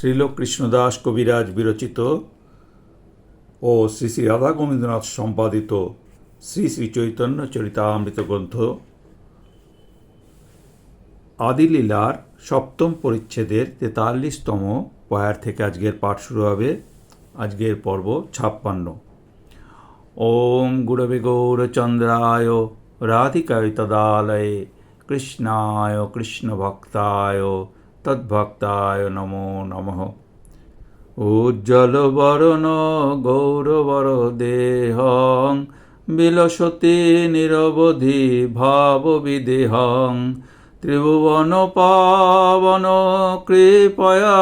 শ্রীল কৃষ্ণদাস কবিরাজ বিরচিত ও শ্রী শ্রী রাধা গোবিন্দনাথ সম্পাদিত শ্রী শ্রী চৈতন্য চরিতামৃত গ্রন্থ আদিলীলার সপ্তম পরিচ্ছেদের তেতাল্লিশতম পয়ার থেকে আজকের পাঠ শুরু হবে। আজকের পর্ব ছাপ্পান্ন। ওম গুরবে গৌরচন্দ্রায় রাধিকায় তদালয়ে কৃষ্ণায় কৃষ্ণভক্তায় তদ্ভক্তায় নমো নমঃ। উজ্জ্বল বরণ গৌরবর দেহং বিলসতে নিরবধি ভাব বিদেহং ত্রিভুবন পাবন কৃপয়ালেশং,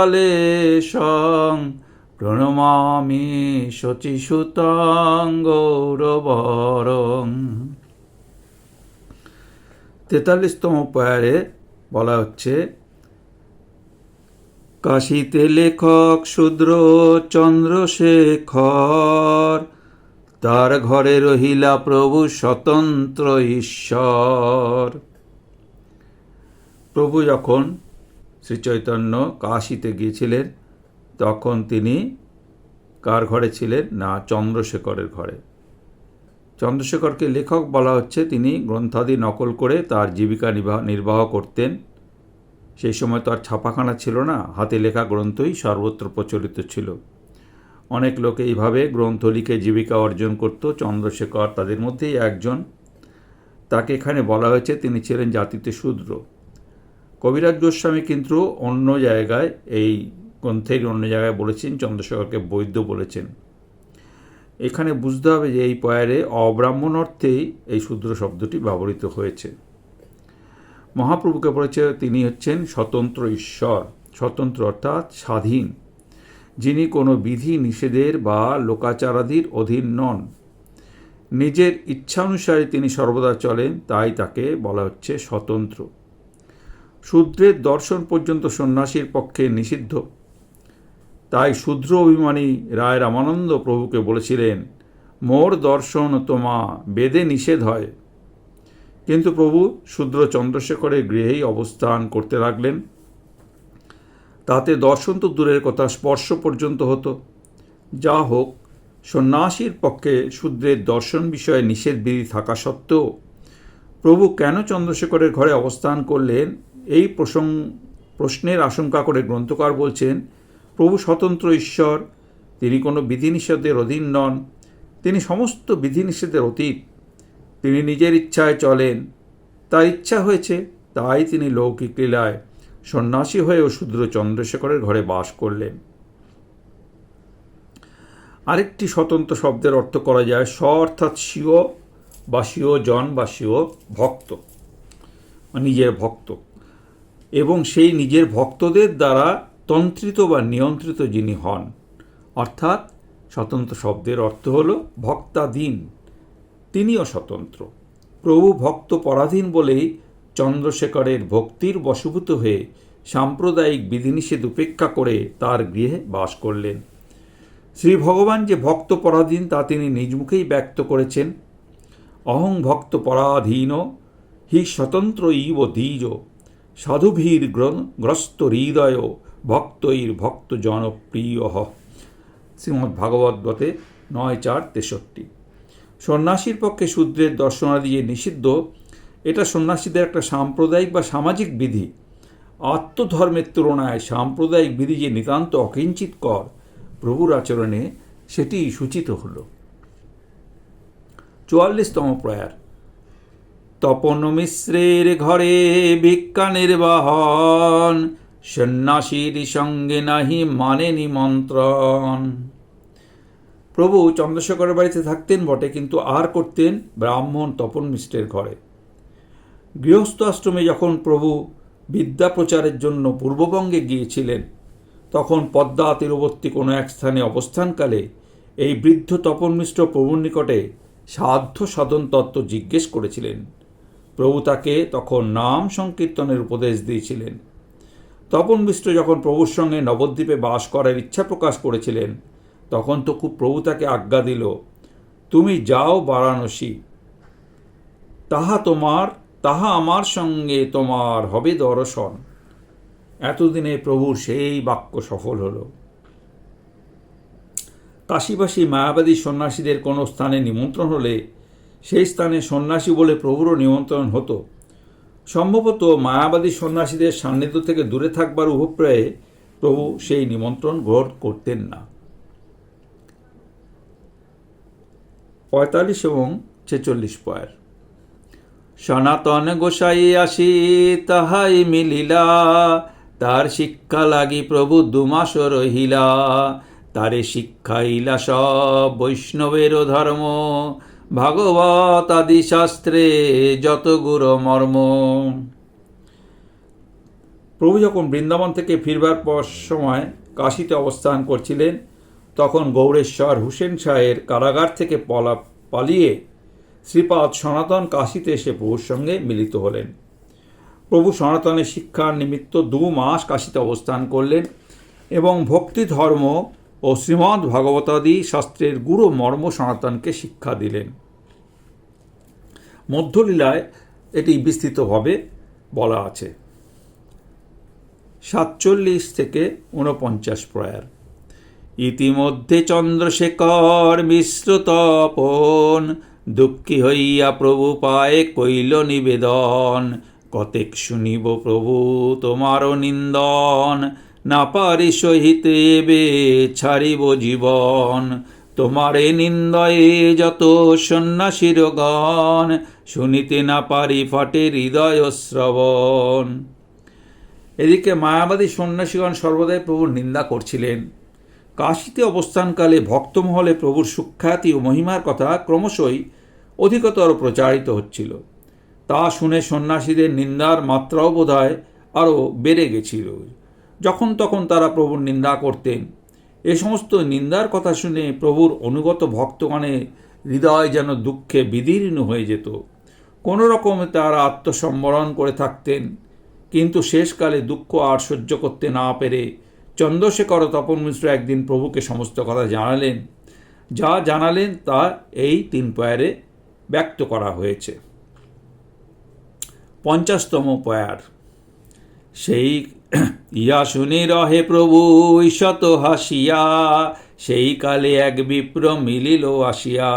প্রণমামি শচীসুতাং গৌরবরং। তেতাল্লিশতম পয়ারে বলা হচ্ছে কাশীতে লেখক শূদ্র চন্দ্রশেখর তার ঘরে রহিলা প্রভু স্বতন্ত্র ঈশ্বর। প্রভু যখন শ্রী চৈতন্য কাশীতে গিয়েছিলেন, তখন তিনি কার ঘরে ছিলেন? না, চন্দ্রশেখরের ঘরে। চন্দ্রশেখরকে লেখক বলা হচ্ছে, তিনি গ্রন্থাদি নকল করে তার জীবিকা নির্বাহ করতেন। সেই সময় তো আর ছাপাখানা ছিল না, হাতে লেখা গ্রন্থই সর্বত্র প্রচলিত ছিল। অনেক লোক এইভাবে গ্রন্থ লিখে জীবিকা অর্জন করত। চন্দ্রশেখর তাদের মধ্যেই একজন। তাকে এখানে বলা হয়েছে তিনি ছিলেন জাতিতে শূদ্র। কবিরাজ গোস্বামী কিন্তু অন্য জায়গায়, এই গ্রন্থের অন্য জায়গায় বলেছেন, চন্দ্রশেখরকে বৈদ্য বলেছেন। এখানে বুঝতে হবে যে এই পয়ারে অব্রাহ্মণ অর্থেই এই শূদ্র শব্দটি ব্যবহৃত হয়েছে। মহাপ্রভুকে বলেছে, তিনি হচ্ছেন স্বতন্ত্র ঈশ্বর। স্বতন্ত্র অর্থাৎ স্বাধীন। যিনি কোনো বিধি নিষেধের বা লোকাচারাদির অধীন নন। নিজের ইচ্ছানুসারে তিনি সর্বদা চলেন, তাই তাকে বলা হচ্ছে স্বতন্ত্র। শূদ্রের দর্শন পর্যন্ত সন্ন্যাসীর পক্ষে নিষিদ্ধ। তাই শূদ্র অভিমানী রায় রামানন্দ প্রভুকে বলেছিলেন, মোর দর্শন তোমা বেদে নিষেধ হয়। কিন্তু প্রভু শূদ্র চন্দ্রশেখরের গৃহেই অবস্থান করতে লাগলেন। তাতে দর্শন তো দূরের কথা, স্পর্শ পর্যন্ত হতো। যা হোক, সন্ন্যাসীর পক্ষে শূদ্রের দর্শন বিষয়ে নিষেধ বিধি থাকা সত্ত্বেও প্রভু কেন চন্দ্রশেখরের ঘরে অবস্থান করলেন? এই প্রসঙ্গ প্রশ্নের আশঙ্কা করে গ্রন্থকার বলছেন, প্রভু স্বতন্ত্র ঈশ্বর, তিনি কোনো বিধিনিষেধের অধীন নন। তিনি সমস্ত বিধিনিষেধের অতীত তিনি নিজের ইচ্ছায় চলেন। তার ইচ্ছা হয়েছে, তাই তিনি লৌকিক লীলায় সন্ন্যাসী হয়েও শূদ্র চন্দ্রশেখরের ঘরে বাস করলেন। আরেকটি স্বতন্ত্র শব্দের অর্থ করা যায় স্ব, অর্থাৎ স্বীয় বা স্বীয় জন বা স্বীয় ভক্ত নিজের ভক্ত। এবং সেই নিজের ভক্তদের দ্বারা তন্ত্রিত বা নিয়ন্ত্রিত যিনি হন, অর্থাৎ স্বতন্ত্র শব্দের অর্থ হল ভক্তাধীন। তিনিও স্বতন্ত্র। প্রভু ভক্ত পরাধীন বলেই চন্দ্রশেখরের ভক্তির বশভূত হয়ে সাম্প্রদায়িক বিধিনিষেধ উপেক্ষা করে তার গৃহে বাস করলেন। শ্রী ভগবান যে ভক্ত পরাধীন তা তিনি নিজ মুখেই ব্যক্ত করেছেন। অহং ভক্ত পরাধীন, হি স্বতন্ত্র ইব দ্বিজ, সাধুভীর গ্রস্ত হৃদয়, ভক্তৈর ভক্ত জনপ্রিয় শ্রীমদ্ ভাগবত নয় চার তেষট্টি। সন্ন্যাসীর পক্ষে শূদ্রের দর্শনাদি যে নিষিদ্ধ, এটা সন্ন্যাসীদের একটা সাম্প্রদায়িক বা সামাজিক বিধি। আত্মধর্মের তুলনায় সাম্প্রদায়িক বিধি যে নিতান্ত অকিঞ্চিত কর, প্রভুর আচরণে সেটি সূচিত হল। চুয়াল্লিশতম প্রয়ার। তপন মিশ্রের ঘরে ভিক্ষা নির্বাহন, সন্ন্যাসীর সঙ্গে নাহি মানে নিমন্ত্রণ প্রভু চন্দ্রশেখরের বাড়িতে থাকতেন বটে, কিন্তু আর করতেন ব্রাহ্মণ তপন মিশ্রের ঘরে। গৃহস্থ আশ্রমে যখন প্রভু বিদ্যা প্রচারের জন্য পূর্ববঙ্গে গিয়েছিলেন, তখন পদ্মা তীরবর্তী কোনো এক স্থানে অবস্থানকালে এই বৃদ্ধ তপন মিশ্র প্রভুর নিকটে সাধ্য সাধন তত্ত্ব জিজ্ঞেস করেছিলেন। প্রভু তাকে তখন নাম সংকীর্তনের উপদেশ দিয়েছিলেন। তপন মিশ্র যখন প্রভুর সঙ্গে নবদ্বীপে বাস করার ইচ্ছা প্রকাশ করেছিলেন তখন তো খুব প্রভু তাকে আজ্ঞা দিল, তুমি যাও বারাণসী। তাহা তোমার, তাহা আমার সঙ্গে তোমার হবে দর্শন। এতদিনে প্রভুর সেই বাক্য সফল হলো। কাশীবাসী মায়াবাদী সন্ন্যাসীদের কোনো স্থানে নিমন্ত্রণ হলে সেই স্থানে সন্ন্যাসী বলে প্রভুরও নিমন্ত্রণ হতো। সম্ভবত মায়াবাদী সন্ন্যাসীদের সান্নিধ্য থেকে দূরে থাকবার অভিপ্রায়ে প্রভু সেই নিমন্ত্রণ গ্রহণ করতেন না। পঁয়তাল্লিশ এবং ছেচল্লিশ পয়ের। সনাতন গোসাই আসি তাহাই মিলিলা, তার শিক্ষা লাগি প্রভু দুমাস রহিলা। তারে শিক্ষাইলা সব বৈষ্ণবের ধর্ম, ভাগবত আদি শাস্ত্রে যত গুরু মর্ম। প্রভু যখন বৃন্দাবন থেকে ফিরবার পর সময় কাশীতে অবস্থান করছিলেন তখন গৌরেশ্বর হুসেন শাহের কারাগার থেকে পলা, পালিয়ে শ্রীপাদ সনাতন কাশিতে এসে প্রভুর সঙ্গে মিলিত হলেন। প্রভু সনাতনের শিক্ষার নিমিত্ত দু মাস কাশিতে অবস্থান করলেন এবং ভক্তি ধর্ম ও শ্রীমদ্ ভাগবতাদি শাস্ত্রের গুরু মর্ম সনাতনকে শিক্ষা দিলেন। মধ্যলীলায় এটি বিস্তৃতভাবে বলা আছে। সাতচল্লিশ থেকে ঊনপঞ্চাশ প্রয়ার। ইতিমধ্যে চন্দ্রশেখর মিশ্র তপন দুঃখী হইয়া প্রভু পায়ে কইল নিবেদন, কতেক শুনিব প্রভু তোমারও নিন্দন। না পারি সহিতে এবে ছাড়িব জীবন। তোমারে নিন্দয়ে যত সন্ন্যাসীর গণ, শুনিতে না পারি ফাটে হৃদয় শ্রবণ। এদিকে মায়াবাদী সন্ন্যাসীগণ সর্বদাই প্রভুর নিন্দা করছিলেন। কাশীতে অবস্থানকালে ভক্তমহলে প্রভুর সুখ্যাতি ও মহিমার কথা ক্রমশই অধিকতর প্রচারিত হচ্ছিল। তা শুনে সন্ন্যাসীদের নিন্দার মাত্রাও বোধহয় আরও বেড়ে গেছিল। যখন তখন তারা প্রভুর নিন্দা করতেন। এ সমস্ত নিন্দার কথা শুনে প্রভুর অনুগত ভক্তগণে হৃদয় যেন দুঃখে বিদীর্ণ হয়ে যেত। কোনো রকমে তারা আত্মসম্বরণ করে থাকতেন, কিন্তু শেষকালে দুঃখ আর সহ্য করতে না পেরে চন্দ্রশেখর তপন মিশ্র একদিন প্রভুকে সমস্ত কথা জানালেন। যা জানালেন তা এই তিন পয়ারে ব্যক্ত করা হয়েছে। পঞ্চাশতম পয়ার সেই ইয়া শুনি রহে প্রভু ঈশত হাসিয়া, সেই কালে এক বিপ্র মিলিল আসিয়া।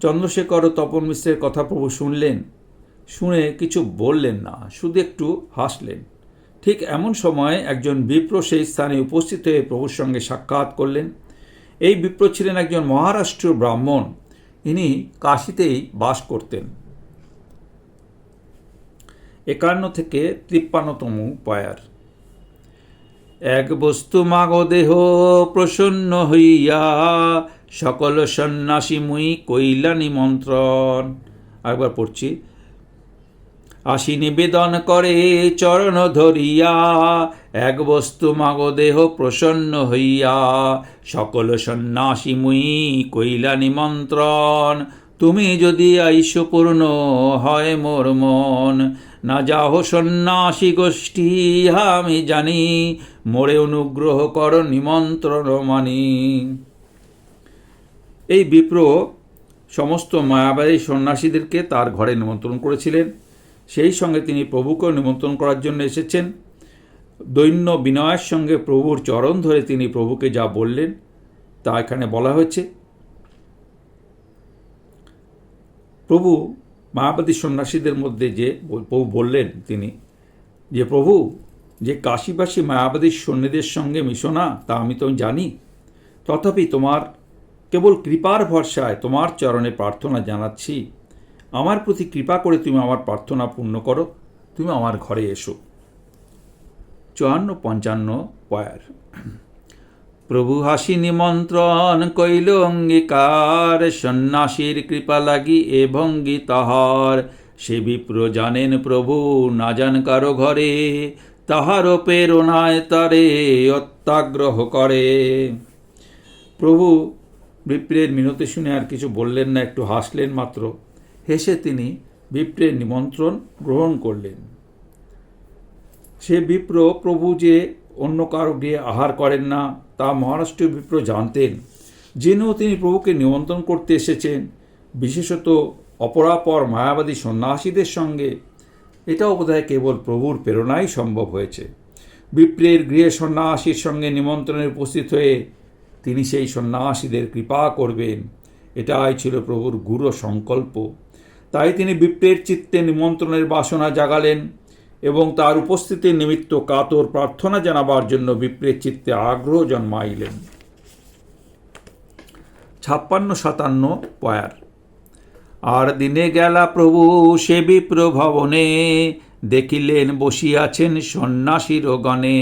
চন্দ্রশেখর তপন মিশ্রের কথা প্রভু শুনলেন, শুনে কিছু বললেন না, শুধু একটু হাসলেন। ঠিক এমন সময় একজন বিপ্র সেই স্থানে উপস্থিত হয়ে প্রভুর সঙ্গে সাক্ষাৎ করলেন। এই বিপ্র ছিলেন একজন মহারাষ্ট্রীয় ব্রাহ্মণ। ইনি কাশিতেই বাস করতেন। একান্ন থেকে তিপ্পান্নতম পয়ার। এক বস্তু মাগ দেহ প্রসন্ন হইয়া সকল সন্ন্যাসী মুই কইলা নিমন্ত্রণ। আরেকবার পড়ছি। আসি নিবেদন করে চরণ ধরিয়া। এক বস্তু মাগ দেহ প্রসন্ন হইয়া। সকল সন্ন্যাসী মুই কইলা নিমন্ত্রণ, তুমি যদি আইসপূর্ণ হয় মোর মন। না যাহ সন্ন্যাসী গোষ্ঠী, ইহা আমি জানি, মোরে অনুগ্রহ কর নিমন্ত্রণ মানি। এই বিপ্র সমস্ত মায়াবাড়ী সন্ন্যাসীদেরকে তার ঘরে নিমন্ত্রণ করেছিলেন। সেই সঙ্গে তিনি প্রভুকেও নিমন্ত্রণ করার জন্য এসেছেন। দৈন্য বিনয়ের সঙ্গে প্রভুর চরণ ধরে তিনি প্রভুকে যা বললেন, তা এখানে বলা হয়েছে। প্রভু মায়াবাদী সন্ন্যাসীদের মধ্যে যে প্রভু বললেন তিনি, যে প্রভু, যে কাশীবাসী মায়াবাদী সন্ন্যাদের সঙ্গে মিশো না, তা আমি তো জানি। তথাপি তোমার কেবল কৃপার ভরসায় তোমার চরণে প্রার্থনা জানাচ্ছি। আমার প্রতি কৃপা করে তুমি আমার প্রার্থনা পূর্ণ করো। তুমি আমার ঘরে এসো। চুয়ান্ন পঞ্চান্ন পয়ার প্রভু হাসি নিমন্ত্রণ কইল, অঙ্গীকার, সন্ন্যাসীর কৃপা লাগি এ ভঙ্গি তাহার। সে বিপ্র জানেন, প্রভু, না জান কারও ঘরে তাহার প্রেরণায় তারে অত্যাগ্রহ করে। প্রভু বিপ্রের মিনতি শুনে আর কিছু বললেন না, একটু হাসলেন মাত্র। হেসে তিনি বিপ্রের নিমন্ত্রণ গ্রহণ করলেন। সে বিপ্র, প্রভু যে অন্য কারও গিয়ে আহার করেন না, তা মহারাষ্ট্রীয় বিপ্র জানতেন। জেনেও তিনি প্রভুকে নিমন্ত্রণ করতে এসেছেন, বিশেষত অপরাপর মায়াবাদী সন্ন্যাসীদের সঙ্গে। এটাও বোধহয় কেবল প্রভুর প্রেরণাই সম্ভব হয়েছে। বিপ্রের গৃহে সন্ন্যাসীর সঙ্গে নিমন্ত্রণে উপস্থিত হয়ে তিনি সেই সন্ন্যাসীদের কৃপা করবেন। এটাই ছিল প্রভুর গুরু সংকল্প তাই তিনি বিপ্রের চিত্তে নিমন্ত্রণের বাসনা জাগালেন এবং তার উপস্থিতির নিমিত্ত কাতর প্রার্থনা জানাবার জন্য বিপ্রের চিত্তে আগ্রহ জন্মাইলেন। ছাপ্পান্ন সাতান্ন পয়ার। আর দিনে গেলা প্রভু সে বিপ্র ভবনে দেখিলেন বসিয়াছেন সন্ন্যাসীর গণে।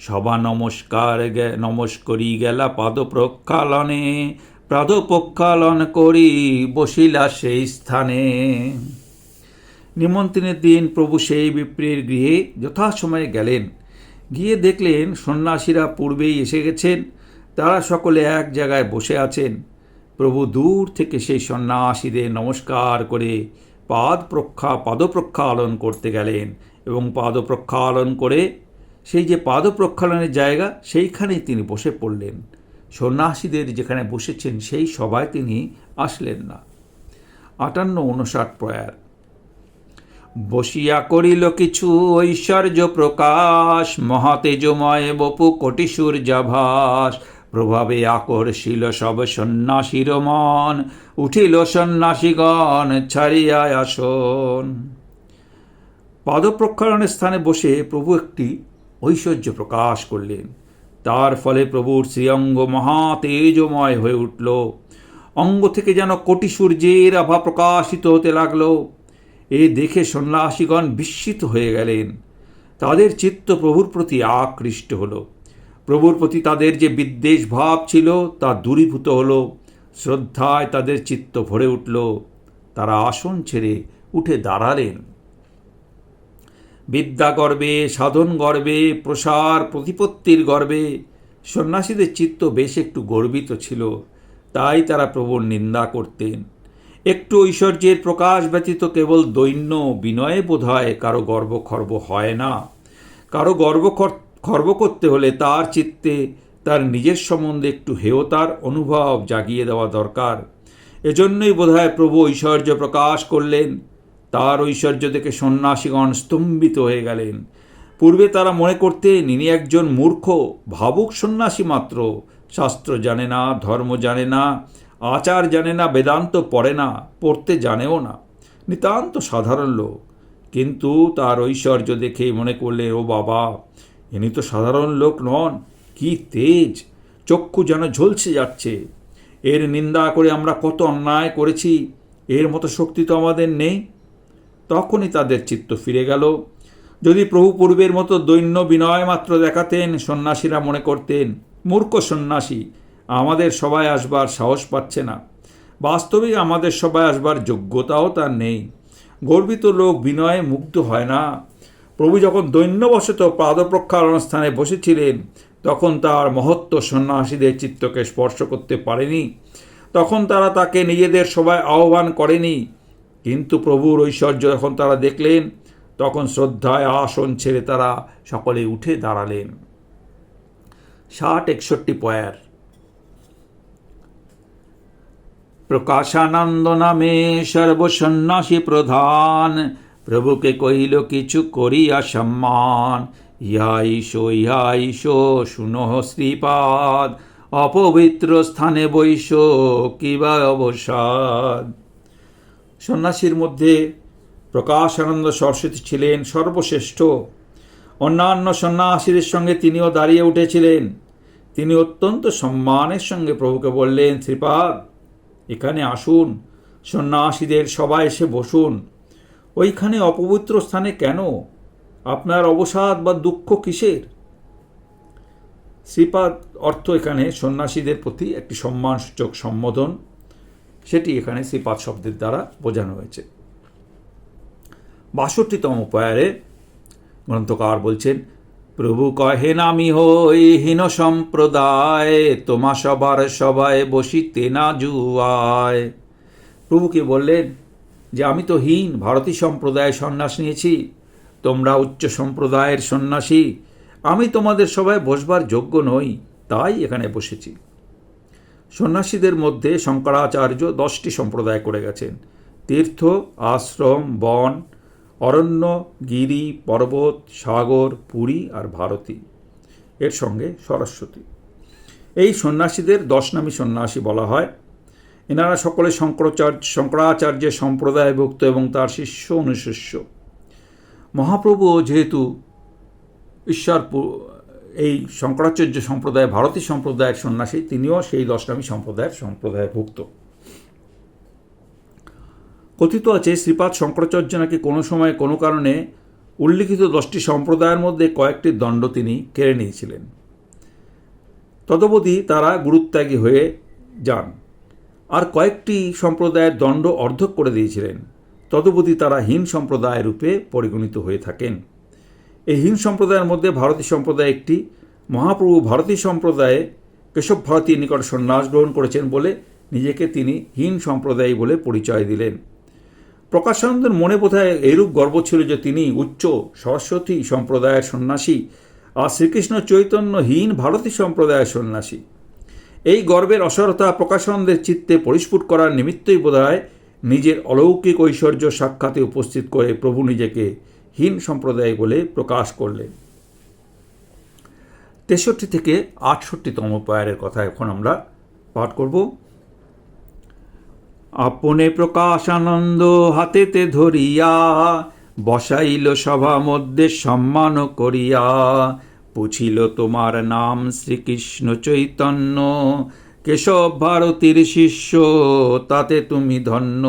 সভা নমস্কার নমস্করি গেলা পাদ প্রক্ষালনে পাদ প্রক্ষালন করি বসিলা সেই স্থানে। নিমন্ত্রণের দিন প্রভু সেই বিপ্রের গৃহে যথাসময়ে গেলেন। গিয়ে দেখলেন সন্ন্যাসীরা পূর্বেই এসে গেছেন, তারা সকলে এক জায়গায় বসে আছেন। প্রভু দূর থেকে সেই সন্ন্যাসীদের নমস্কার করে পাদ প্রক্ষা পাদ প্রক্ষালন করতে গেলেন এবং পাদ প্রক্ষালন করে সেই যে পাদ প্রক্ষালনের জায়গা, সেইখানেই তিনি বসে পড়লেন। সন্ন্যাসীদের যেখানে বসেছেন, সেই সভায় তিনি আসলেন না। আটান্ন উনষাট প্রয়ার। বসিয়া করিল কিছু ঐশ্বর্য প্রকাশ, মহাতেজময় বপু কোটি সূর্যাভাস প্রভাবে আকর্ষিল সব সন্ন্যাসীর মন, উঠিল সন্ন্যাসীগণ ছাড়িয়া আসন। পাদপ্রক্ষালনের স্থানে বসে প্রভু একটি ঐশ্বর্য প্রকাশ করলেন। তার ফলে প্রভুর শ্রীঅঙ্গ মহা তেজময় হয়ে উঠল। অঙ্গ থেকে যেন কোটি সূর্যের আভা প্রকাশিত হতে লাগল। এ দেখে সন্ন্যাসীগণ বিস্মিত হয়ে গেলেন। তাদের চিত্ত প্রভুর প্রতি আকৃষ্ট হলো। প্রভুর প্রতি তাদের যে বিদ্বেষ ভাব ছিল তা দূরীভূত হলো। শ্রদ্ধায় তাদের চিত্ত ভরে উঠল। তারা আসন ছেড়ে উঠে দাঁড়ালেন। বিদ্যা গর্বে সাধন গর্বে প্রসার প্রতিপত্তির গর্বে। সন্ন্যাসীদের চিত্ত বেশ একটু গর্বিত ছিল, তাই তারা প্রভুর নিন্দা করতেন। একটু ঐশ্বর্যের প্রকাশ ব্যতীত কেবল দৈন্য বিনয়ে বোধ হয় কারও গর্ব খর্ব হয় না। কারও গর্ব খর- খর্ব করতে হলে তার চিত্তে, তার নিজের সম্বন্ধে একটু হেয়তার অনুভব জাগিয়ে দেওয়া দরকার। এজন্যই বোধহয় প্রভু ঐশ্বর্য প্রকাশ করলেন। তার ঐশ্বর্য দেখে সন্ন্যাসীগণ স্তম্ভিত হয়ে গেলেন। পূর্বে তারা মনে করতেন, ইনি একজন মূর্খ, ভাবুক সন্ন্যাসী মাত্র। শাস্ত্র জানে না, ধর্ম জানে না, আচার জানে না, বেদান্ত পড়ে না, পড়তে জানেও না। নিতান্ত সাধারণ লোক। কিন্তু তার ঐশ্বর্য দেখে মনে করলে, ও বাবা, ইনি তো সাধারণ লোক নন। কি তেজ! চক্ষু যেন ঝলসে যাচ্ছে। এর নিন্দা করে আমরা কত অন্যায় করেছি। এর মতো শক্তি তো আমাদের নেই। তখনই তাদের চিত্ত ফিরে গেল। যদি প্রভু পূর্বের মতো দৈন্য বিনয় মাত্র দেখাতেন, সন্ন্যাসীরা মনে করতেন, মূর্খ সন্ন্যাসী, আমাদের সবাই আসবার সাহস পাচ্ছে না। বাস্তবিক আমাদের সবাই আসবার যোগ্যতাও তার নেই। গর্বিত লোক বিনয়ে মুগ্ধ হয় না। প্রভু যখন দৈন্যবশত পাদপ্রক্ষালন স্থানে বসেছিলেন, তখন তার মহত্ব সন্ন্যাসীদের চিত্তকে স্পর্শ করতে পারেনি। তখন তারা তাকে নিজেদের সবাই আহ্বান করেনি কিন্তু প্রভুর ঐশ্বর্য যখন তারা দেখলেন, তখন শ্রদ্ধায় আসন ছেড়ে তারা সকলে উঠে দাঁড়ালেন। ষাট একষট্টি পয়ার। প্রকাশানন্দ নামে সর্বসন্ন্যাসী প্রধান, প্রভুকে কহিল, কিছু করিয়া সম্মান। ইহা ঈশো ইহা ঈশো শুনহ শ্রীপাদ। অপবিত্র স্থানে বৈশ কিবা অবসাদ? সন্ন্যাসীর মধ্যে প্রকাশানন্দ সরস্বতী ছিলেন সর্বশ্রেষ্ঠ। অন্যান্য সন্ন্যাসীদের সঙ্গে তিনিও দাঁড়িয়ে উঠেছিলেন। তিনি অত্যন্ত সম্মানের সঙ্গে প্রভুকে বললেন, শ্রীপাদ, এখানে আসুন, সন্ন্যাসীদের সবাই এসে বসুন। ওইখানে অপবিত্র স্থানে কেন? আপনার অবসাদ বা দুঃখ কিসের? শ্রীপাদ অর্থ এখানে সন্ন্যাসীদের প্রতি একটি সম্মানসূচক সম্বোধন সেটি এখানে শ্রীপাদ শব্দের দ্বারা বোঝানো হয়েছে। বাষট্টিতম পয়ারে গ্রন্থকার বলছেন, প্রভু কহেন আমি হই হীন সম্প্রদায়, তোমা সবার সবাই বসিতে না জুয়ায়। প্রভুকে বললেন যে, আমি তো হীন ভারতী সম্প্রদায়ের সন্ন্যাস নিয়েছি, তোমরা উচ্চ সম্প্রদায়ের সন্ন্যাসী, আমি তোমাদের সবাই বসবার যোগ্য নই, তাই এখানে বসেছি। সন্ন্যাসীদের মধ্যে শঙ্করাচার্য দশটি সম্প্রদায় করে গেছেন। তীর্থ, আশ্রম, বন, অরণ্য, গিরি, পর্বত, সাগর, পুরী আর ভারতী। এর সঙ্গে সরস্বতী। এই সন্ন্যাসীদের দশ নামী সন্ন্যাসী বলা হয়। এনারা সকলে শঙ্করাচার্য শঙ্করাচার্যের সম্প্রদায়ভুক্ত এবং তার শিষ্য অনুশিষ্য। মহাপ্রভু যেহেতু ঈশ্বর এই শঙ্করাচার্য সম্প্রদায় ভারতী সম্প্রদায়ের সন্ন্যাসী, তিনিও সেই দশনামী সম্প্রদায়ের সম্প্রদায়ভুক্ত। কথিত আছে, শ্রীপাদ শঙ্করাচার্য নাকি কোনো সময় কোনো কারণে উল্লিখিত দশটি সম্প্রদায়ের মধ্যে কয়েকটি দণ্ড তিনি কেড়ে নিয়েছিলেন। তদবধি তারা গুরুত্যাগী হয়ে যান। আর কয়েকটি সম্প্রদায়ের দণ্ড অর্ধক করে দিয়েছিলেন। তদবধি তারা হীন সম্প্রদায় রূপে পরিগণিত হয়ে থাকেন। এই হীন সম্প্রদায়ের মধ্যে ভারতী সম্প্রদায় একটি। মহাপ্রভু ভারতী সম্প্রদায়ে কেশব ভারতীর নিকট সন্ন্যাস গ্রহণ করেছেন বলে নিজেকে তিনি হীন সম্প্রদায়ী বলে পরিচয় দিলেন। প্রকাশানন্দের মনে বোধহয় এরূপ গর্ব ছিল যে তিনি উচ্চ সরস্বতী সম্প্রদায়ের সন্ন্যাসী আর শ্রীকৃষ্ণ চৈতন্যহীন ভারতী সম্প্রদায়ের সন্ন্যাসী। এই গর্বের অসারতা প্রকাশানন্দের চিত্তে পরিস্ফুট করার নিমিত্তই বোধহয় নিজের অলৌকিক ঐশ্বর্য সাক্ষাতে উপস্থিত করে প্রভু নিজেকে হীন সম্প্রদায় বলে প্রকাশ করলেন। তেষট্টি থেকে আটষট্টিতম পায়ারের কথা এখন আমরা পাঠ করব। আপনে প্রকাশানন্দ হাতেতে ধরিয়া, বসাইল সভা মধ্যে সম্মান করিয়া, পুছিল তোমার নাম শ্রীকৃষ্ণ চৈতন্য, কেশব ভারতীর শিষ্য, তাতে তুমি ধন্য।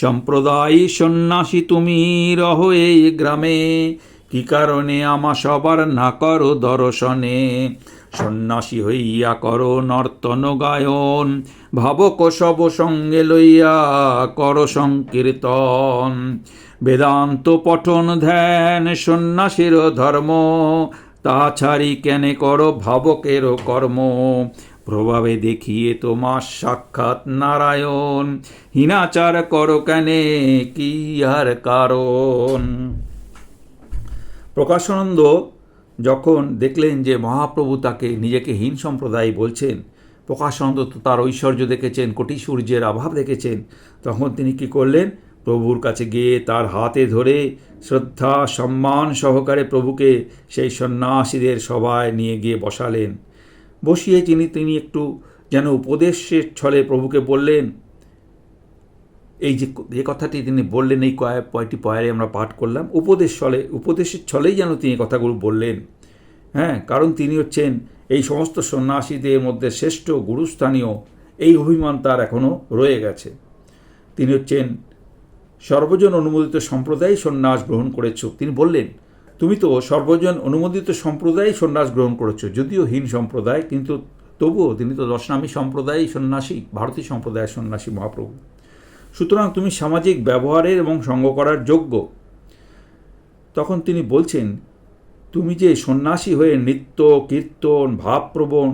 সম্প্রদায় সন্ন্যাসী তুমি রহ এই গ্রামে। কি কারণে আমা সবার না করো দর্শনে? সন্ন্যাসী হইয়া করো নর্তন গায়ন ভাবক সব সঙ্গে লইয়া কর সংকীর্তন। বেদান্ত পঠন ধ্যান সন্ন্যাসীর ধর্ম, তা ছাড়ি কেনে কর ভাবকের কর্ম? প্রভাবে দেখিয়ে তোমার সাক্ষাৎ নারায়ণ। হীনাচার করো কেনে, কি আর কারণ? প্রকাশানন্দ যখন দেখলেন যে মহাপ্রভু তাকে নিজেকে হীন সম্প্রদায় বলছেন, প্রকাশানন্দ তো তার ঐশ্বর্য দেখেছেন, কোটি সূর্যের অভাব দেখেছেন, তখন তিনি কি করলেন? প্রভুর কাছে গিয়ে তার হাতে ধরে শ্রদ্ধা, সম্মান সহকারে প্রভুকে সেই সন্ন্যাসীদের সভায় নিয়ে গিয়ে বসালেন। বসিয়ে তিনি তিনি একটু যেন উপদেশের ছলে প্রভুকে বললেন, এই যে যে কথাটি তিনি বললেন, এই কয়েক কয়টি পয়ারে আমরা পাঠ করলাম, উপদেশ ছলে, উপদেশের ছলেই যেন তিনি কথাগুলো বললেন। হ্যাঁ কারণ তিনি হচ্ছেন এই সমস্ত সন্ন্যাসীদের মধ্যে শ্রেষ্ঠ, গুরুস্থানীয়, এই অভিমান তার এখনও রয়ে গেছে। তিনি হচ্ছেন সর্বজন অনুমোদিত সম্প্রদায় সন্ন্যাস গ্রহণ করেছ। তিনি বললেন তুমি তো সর্বজন অনুমোদিত সম্প্রদায় সন্ন্যাস গ্রহণ করেছ, যদিও হীন সম্প্রদায়, কিন্তু তবুও তিনি তো দশনামী সম্প্রদায় সন্ন্যাসী, ভারতীয় সম্প্রদায়ের সন্ন্যাসী মহাপ্রভু। সুতরাং তুমি সামাজিক ব্যবহারের এবং সঙ্গ করার যোগ্য। তখন তিনি বলছেন, তুমি যে সন্ন্যাসী হয়ে নৃত্য, কীর্তন, ভাবপ্রবণ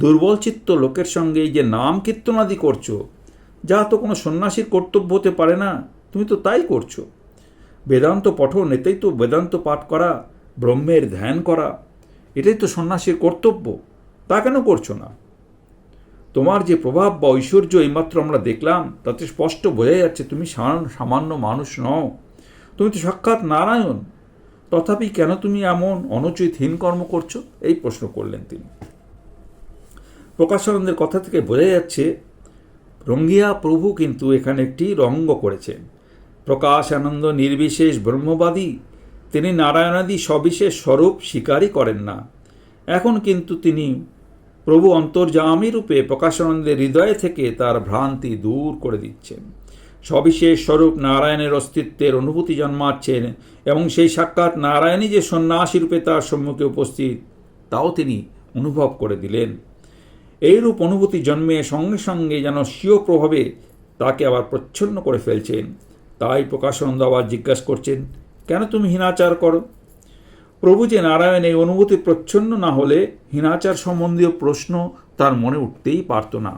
দুর্বলচিত্ত লোকের সঙ্গে যে নাম কীর্তনাদি করছ, যা তো কোনো সন্ন্যাসীর কর্তব্য হতে পারে না, তুমি তো তাই করছ। বেদান্ত পঠন এটাই তো বেদান্ত পাঠ করা, ব্রহ্মের ধ্যান করা, এটাই তো সন্ন্যাসীর কর্তব্য। তা কেন করছ না? তোমার যে প্রভাব বা ঐশ্বর্য এইমাত্র আমরা দেখলাম, তাতে স্পষ্ট বোঝা যাচ্ছে তুমি সামান্য- মানুষ নও। তুমি তো সাক্ষাৎ নারায়ণ। তথাপি কেন তুমি এমন অনুচিত হীন কর্ম করছ? এই প্রশ্ন করলেন তিনি। প্রকাশানন্দের কথা থেকে বোঝা যাচ্ছে, রঙ্গিয়া প্রভু কিন্তু এখানে একটি রঙ্গ করেছেন। প্রকাশ আনন্দ নির্বিশেষ ব্রহ্মবাদী। তিনি নারায়ণাদি সবিশেষ স্বরূপ স্বীকারই করেন না। এখন কিন্তু তিনি প্রভু অন্তর্যামী রূপে প্রকাশানন্দের হৃদয় থেকে তার ভ্রান্তি দূর করে দিচ্ছেন। সবিশেষ স্বরূপ নারায়ণের অস্তিত্বের অনুভূতি জন্মাচ্ছেন এবং সেই সাক্ষাৎ নারায়ণই যে সন্ন্যাসী রূপে তার সম্মুখে উপস্থিত, তাও তিনি অনুভব করে দিলেন। এইরূপ অনুভূতি জন্মে সঙ্গে সঙ্গে যেন স্বীয় প্রভাবে তাকে আবার প্রচ্ছন্ন করে ফেলছেন। তাই প্রকাশানন্দ আবার জিজ্ঞাসা করছেন, কেন তুমি হীনাচার করো? প্রভু যে নারায়ণ এই অনুভূতি প্রচ্ছন্ন না হলে হীনাচার সম্বন্ধীয় প্রশ্ন তার মনে উঠতেই পারত না।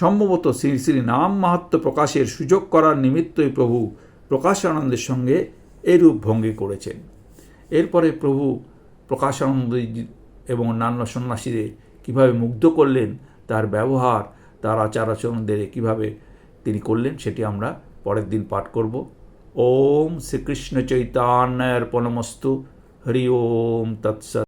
সম্ভবত শ্রী শ্রী নাম মাহাত্ম প্রকাশের সুযোগ করার নিমিত্তই প্রভু প্রকাশানন্দের সঙ্গে এরূপ ভঙ্গি করেছেন। এরপরে প্রভু প্রকাশানন্দ এবং অন্যান্য সন্ন্যাসীদের কীভাবে মুগ্ধ করলেন, তার ব্যবহার, তার আচার আচরণদের কীভাবে তিনি করলেন, সেটি আমরা পরের দিন পাঠ করব। ওম শ্রীকৃষ্ণ চৈতন্যর্পণমস্তু হরি ওম তৎসৎ।